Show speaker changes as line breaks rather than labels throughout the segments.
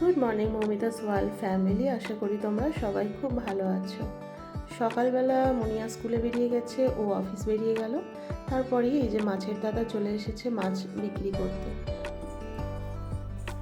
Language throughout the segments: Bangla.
গুড মর্নিং, মমিতাস ওয়ার্ল্ড ফ্যামিলি। আশা করি তোমরা সবাই খুব ভালো আছো। সকালবেলা মনিয়া স্কুলে বেরিয়ে গেছে, ও অফিস বেরিয়ে গেল। তারপরেই এই যে মাছের দাদা চলে এসেছে মাছ বিক্রি করতে।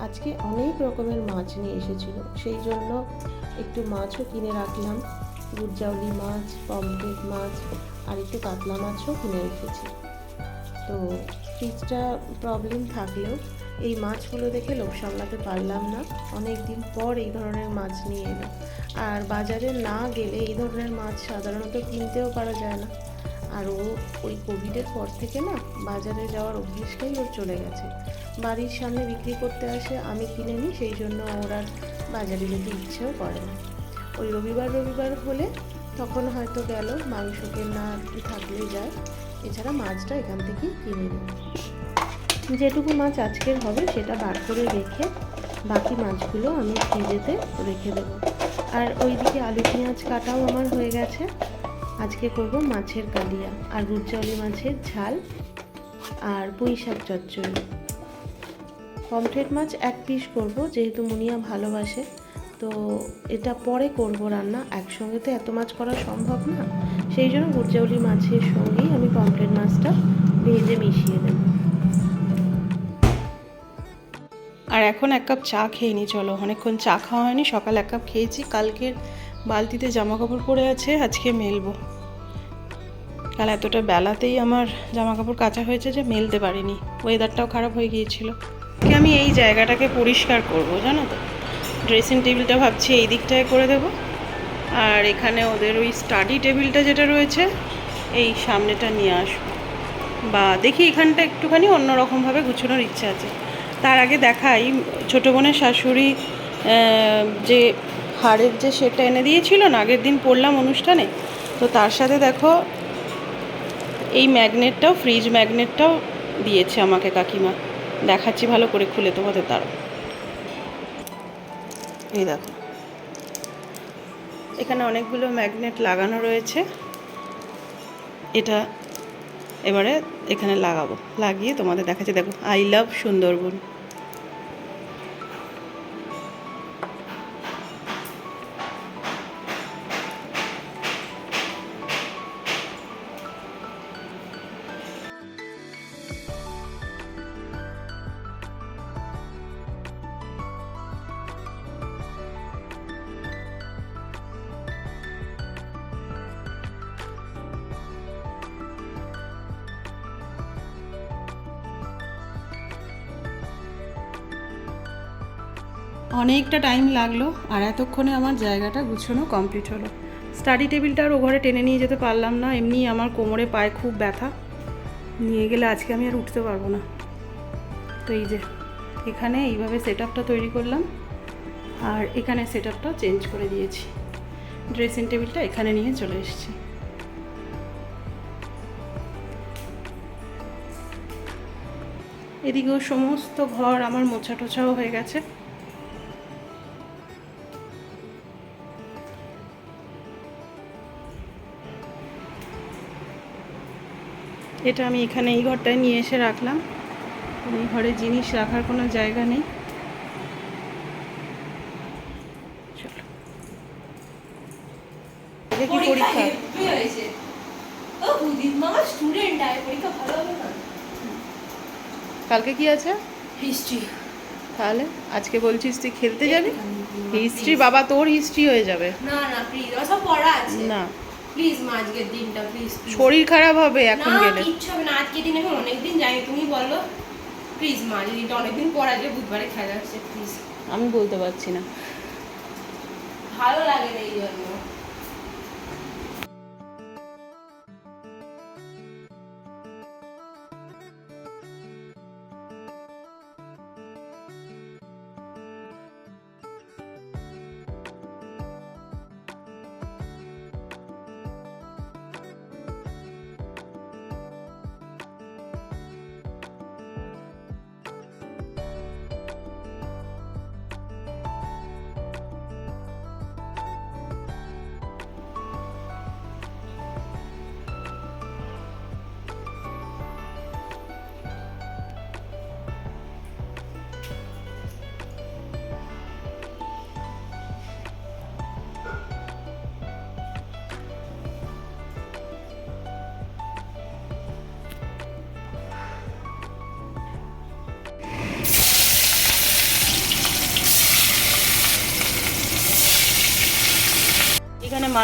আজকে অনেক রকমের মাছ নিয়ে এসেছিল। সেই জন্য একটু মাছও কিনে রাখলাম। গুরজাউলি মাছ, পমফ্রেট মাছ, আর একটু কাতলা মাছও কিনে রেখেছি। তো ফ্রিজটা প্রবলেম থাকলেও এই মাছগুলো দেখে লোভ সামলাতে পারলাম না। অনেক দিন পর এই ধরনের মাছ নিয়ে এলো আর বাজারে না গেলে এই ধরনের মাছ সাধারণত কিনতেও পারা যায় না। আর ও ওই কোভিডের পর থেকে না বাজারে যাওয়ার অভ্যেসটাই ওর চলে গেছে। বাড়ির সামনে বিক্রি করতে আসে, আমি কিনে নিই, সেই জন্য ওর আর বাজারে যেতে ইচ্ছেও করে না। ওই রবিবার রবিবার হলে তখন হয়তো গেল, মাংস কেনা থাকলে যায়। এছাড়া মাছটা এখান থেকেই কিনে নিই। যেটুকু মাছ আজকের হবে সেটা বার করে রেখে বাকি মাছগুলো আমি ফ্রিজেতে রেখে দেবো। আর ওইদিকে আলু পেঁয়াজ কাটাও আমার হয়ে গেছে। আজকে করব মাছের কালিয়া আর রুটজলি মাছের ঝাল আর পুঁই শাক চচ্চড়ি। পমফ্রেট মাছ এক পিস করব, যেহেতু মুনিয়া ভালোবাসে, তো এটা পরে করব রান্না। একসঙ্গে তো এত মাছ করা সম্ভব না। সেই জন্য গুরজাউলি মাছের সঙ্গেই আমি পমফ্রেট মাছটা ভেজে মিশিয়ে দেবো
আর এখন এক কাপ চা খেয়ে নি, চলো। অনেকক্ষণ চা খাওয়া হয়নি, সকাল এক কাপ খেয়েছি। কালকের বালতিতে জামা কাপড় পরে আছে, আজকে মেলবো। কাল এতটা বেলাতেই আমার জামা কাপড় কাচা হয়েছে যে মেলতে পারিনি। ওয়েদারটাও খারাপ হয়ে গিয়েছিল। আমি এই জায়গাটাকে পরিষ্কার করব, জানো তো? ড্রেসিং টেবিলটা ভাবছি এই দিকটায় করে দেব। আর এখানে ওদের ওই স্টাডি টেবিলটা যেটা রয়েছে, এই সামনেটা নিয়ে আসব। বা দেখি এখানটা একটুখানি অন্যরকমভাবে গুছানোর ইচ্ছা আছে। তার আগে দেখাই, ছোটো বোনের শাশুড়ি যে হাড়ের যে সেটটা এনে দিয়েছিল না, আগের দিন পড়লাম অনুষ্ঠানে, তো তার সাথে দেখো, এই ম্যাগনেটটাও, ফ্রিজ ম্যাগনেটটাও দিয়েছে আমাকে কাকিমা। দেখাচ্ছি ভালো করে, খুলে তোমাদের তার এই দেখো। এখানে অনেকগুলো ম্যাগনেট লাগানো রয়েছে। এটা এবারে এখানে লাগাবো। লাগিয়ে তোমাদের দেখাচ্ছি। দেখো, আই লাভ সুন্দরবন। অনেকটা টাইম লাগল আর এতক্ষণে আমার জায়গাটা গুছানো কমপ্লিট হলো। স্টাডি টেবিলটা আর ও ঘরে টেনে নিয়ে যেতে পারলাম না, এমনি আমার কোমরে পায়ে খুব ব্যথা। নিয়ে গেলে আজকে আমি আর উঠতে পারব না। তো এই যে, এখানে এইভাবে সেট তৈরি করলাম আর এখানে সেট চেঞ্জ করে দিয়েছি। ড্রেসিং টেবিলটা এখানে নিয়ে চলে এসেছি। এদিকেও সমস্ত ঘর আমার মোছা টোছাও হয়ে গেছে। এটা আমি এখানে এই ঘরটায় নিয়ে এসে রাখলাম। এই ঘরে জিনিস রাখার কোনো জায়গা নেই। কি পরীক্ষা? কালকে কি আছে?
হিস্ট্রি।
তাহলে আজকে বলছিস তুই খেলতে যাবি হিস্ট্রি বাবা তোর হিস্ট্রি হয়ে যাবে।
না না প্লিজ সব পড়া আছে।
না।
প্লিজ মা আজকের দিনটা প্লিজ
শরীর খারাপ হবে এখন
না
গেলে।
কিচ্ছু হবে না আজকের দিন আমি অনেকদিন যাই তুমি বলো। প্লিজ মা আজকের দিনটা অনেকদিন পর আজকে বুধবারে খেলা হচ্ছে প্লিজ
আমি বলতে পারছি না।
ভালো লাগে না এই জন্য।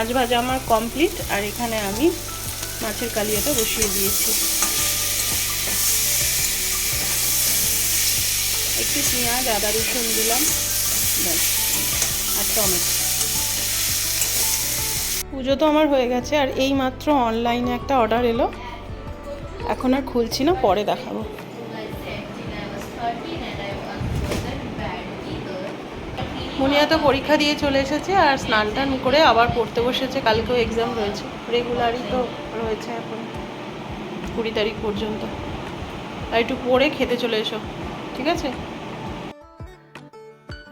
মাছ ভাজা আমার কমপ্লিট আর এখানে আমি মাছের কালিয়াটা বসিয়ে দিয়েছি। একটু পেঁয়াজ, আদা, রসুন দিলাম আর টমেটো। পুজো তো আমার হয়ে গেছে, আর এই মাত্র অনলাইনে একটা অর্ডার এলো। এখন আর খুলছি না, পরে দেখাবো। মুনিয়া তো পরীক্ষা দিয়ে চলে এসেছে আর স্নান টান করে আবার পড়তে বসেছে। কালকেও এক্সাম রয়েছে। রেগুলারই তো রয়েছে এখন, কুড়ি তারিখ পর্যন্ত। আর একটু পড়ে খেতে চলে এসো, ঠিক আছে?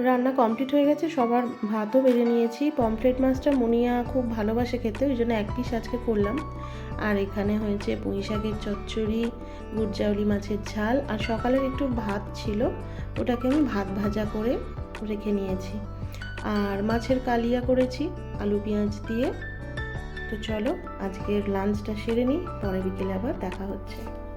রান্না কমপ্লিট হয়ে গেছে, সবার ভাতও বেড়ে নিয়েছি। পমফ্রেট মাছটা মুনিয়া খুব ভালোবাসে খেতে, ওই জন্য এক পিস আজকে করলাম। আর এখানে হয়েছে পুঁই শাকের চচ্চড়ি গুড়জাউলি মাছের ঝাল। আর সকালের একটু ভাত ছিল, ওটাকে আমি ভাত ভাজা করে রেখে নিয়েছি। আর মাছের কালিয়া করেছি, আলু পেঁয়াজ দিয়ে। তো চলো, আজকের লাঞ্চটা সেরে নিই, পরে বিকেলে আবার দেখা হচ্ছে।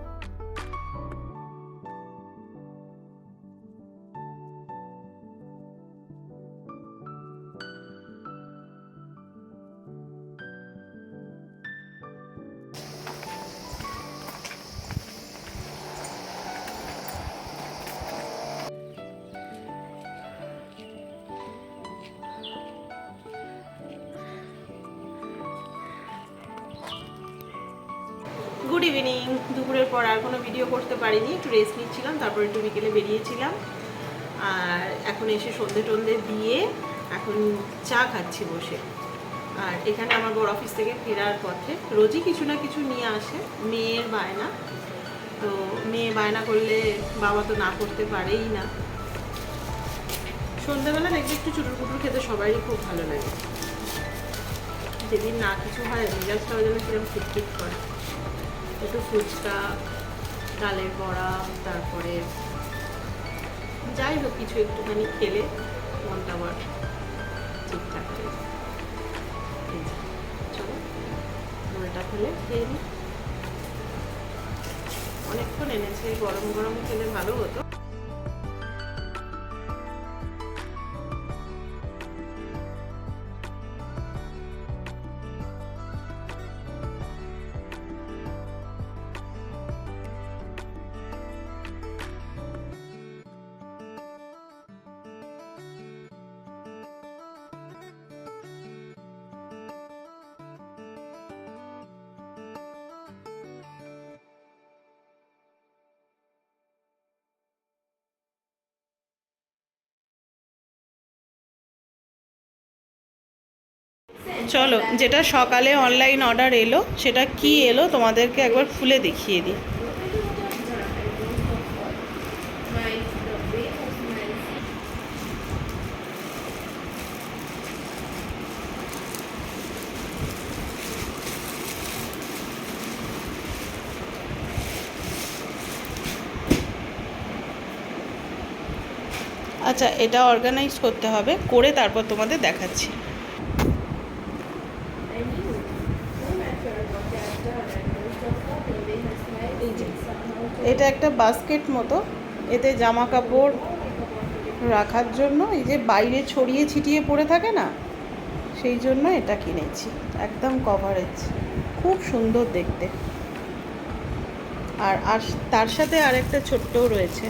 Good evening. দুপুরের পর আর কোনো ভিডিও করতে পারিনি, একটু রেস্ট নিচ্ছিলাম, তারপর একটু বিকেলে বেরিয়েছিলাম। আর এখন এসে সন্ধে টন্ধে দিয়ে এখন চা খাচ্ছি বসে। আর এখানে আমার বড় অফিস থেকে ফেরার পথে রোজই কিছু না কিছু নিয়ে আসে, মেয়ের বায়না। তো মেয়ে বায়না করলে বাবা তো না করতে পারেই না। সন্ধ্যাবেলা দেখবে একটু চুটুর পুটুর খেতে সবারই খুব ভালো লাগে। যেদিন না কিছু হয় মেজাজটাও যেন কীরকম খিটখিট করে। একটু ফুচকা, ডালের বড়া, তারপরে যাই হোক কিছু একটুখানি খেলে মনটা আবার ঠিকঠাক হয়ে চলো, রোলটা খেলে খেয়ে নিই অনেকক্ষণ এনেছে, গরম গরম খেলে ভালো হতো। চলো, যেটা সকালে অনলাইন অর্ডার এলো, সেটা কি এলো তোমাদেরকে একবার খুলে দেখিয়ে দিই। আচ্ছা এটা অর্গানাইজ করতে হবে, করে তারপর তোমাদের দেখাচ্ছি। এটা একটা বাস্কেট মতো। এতে জামা কাপড় রাখার জন্য এই যে বাইরে ছড়িয়ে ছিটিয়ে পড়ে থাকে না, সেই জন্য এটা কিনেছি। একদম কভারেজ খুব সুন্দর দেখতে। আর আর তার সাথে আরেকটা ছোট্টও রয়েছে।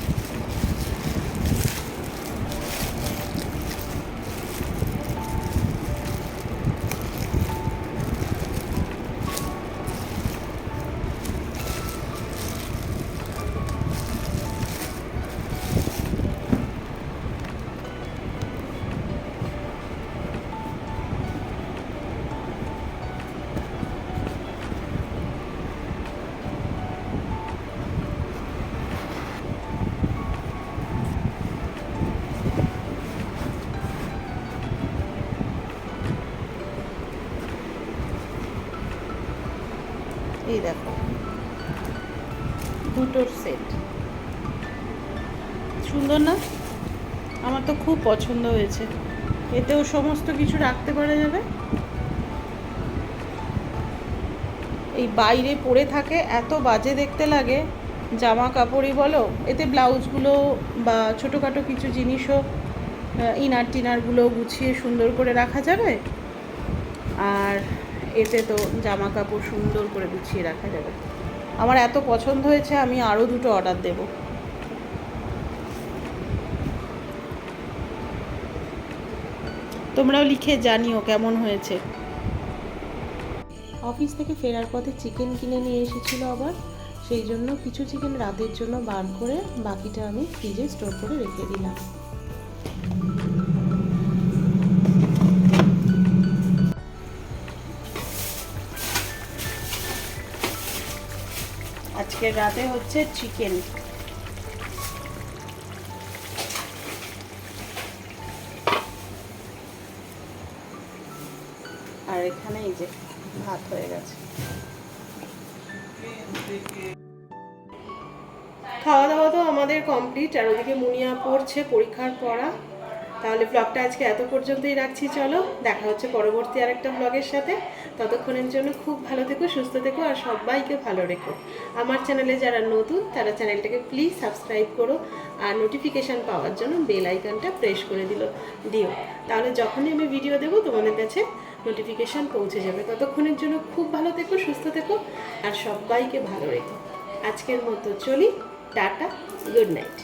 এই দেখো। দুটোর সেট সুন্দর না? আমার তো খুব পছন্দ হয়েছে। এতেও সমস্ত কিছু রাখতে পারা যাবে? এই বাইরে পড়ে থাকে, এত বাজে দেখতে লাগে। জামা কাপড়ই বলো, এতে ব্লাউজগুলো বা ছোটোখাটো কিছু জিনিসও ইনার টিনারগুলো গুছিয়ে সুন্দর করে রাখা যাবে। এতে তো জামা কাপড় সুন্দর করে গুছিয়ে রাখা যাবে। আমার এত পছন্দ হয়েছে, আমি আরও দুটো অর্ডার দেব। তোমরাও লিখে জানিও কেমন হয়েছে।
অফিস থেকে ফেরার পথে চিকেন কিনে নিয়ে এসেছিল আবার। সেই জন্য কিছু চিকেন রাতের জন্য বার করে বাকিটা আমি ফ্রিজে স্টোর করে রেখে দিলাম।
আজকে রাতে হচ্ছে চিকেন আর এখানে এই যে ভাত হয়ে গেছে। খাওয়া দাওয়া তো আমাদের কমপ্লিট আর ওদিকে মুনিয়া পড়ছে পরীক্ষার পড়া। তাহলে ব্লগটা আজকে এত পর্যন্তই রাখছি, চলো দেখা হচ্ছে পরবর্তী আরেকটা ব্লগের সাথে। ততক্ষণের জন্য খুব ভালো থেকো, সুস্থ থেকো আর সবাইকে ভালো রেখো। আমার চ্যানেলে যারা নতুন, তারা চ্যানেলটাকে প্লিজ সাবস্ক্রাইব করো আর নোটিফিকেশান পাওয়ার জন্য বেল আইকনটা প্রেস করে দিল, দিও। তাহলে যখনই আমি ভিডিও দেবো, তোমাদের কাছে নোটিফিকেশান পৌঁছে যাবে। ততক্ষণের জন্য খুব ভালো থেকো, সুস্থ থেকো আর সবাইকে ভালো রেখো। আজকের মতো চলি, টাটা গুড নাইট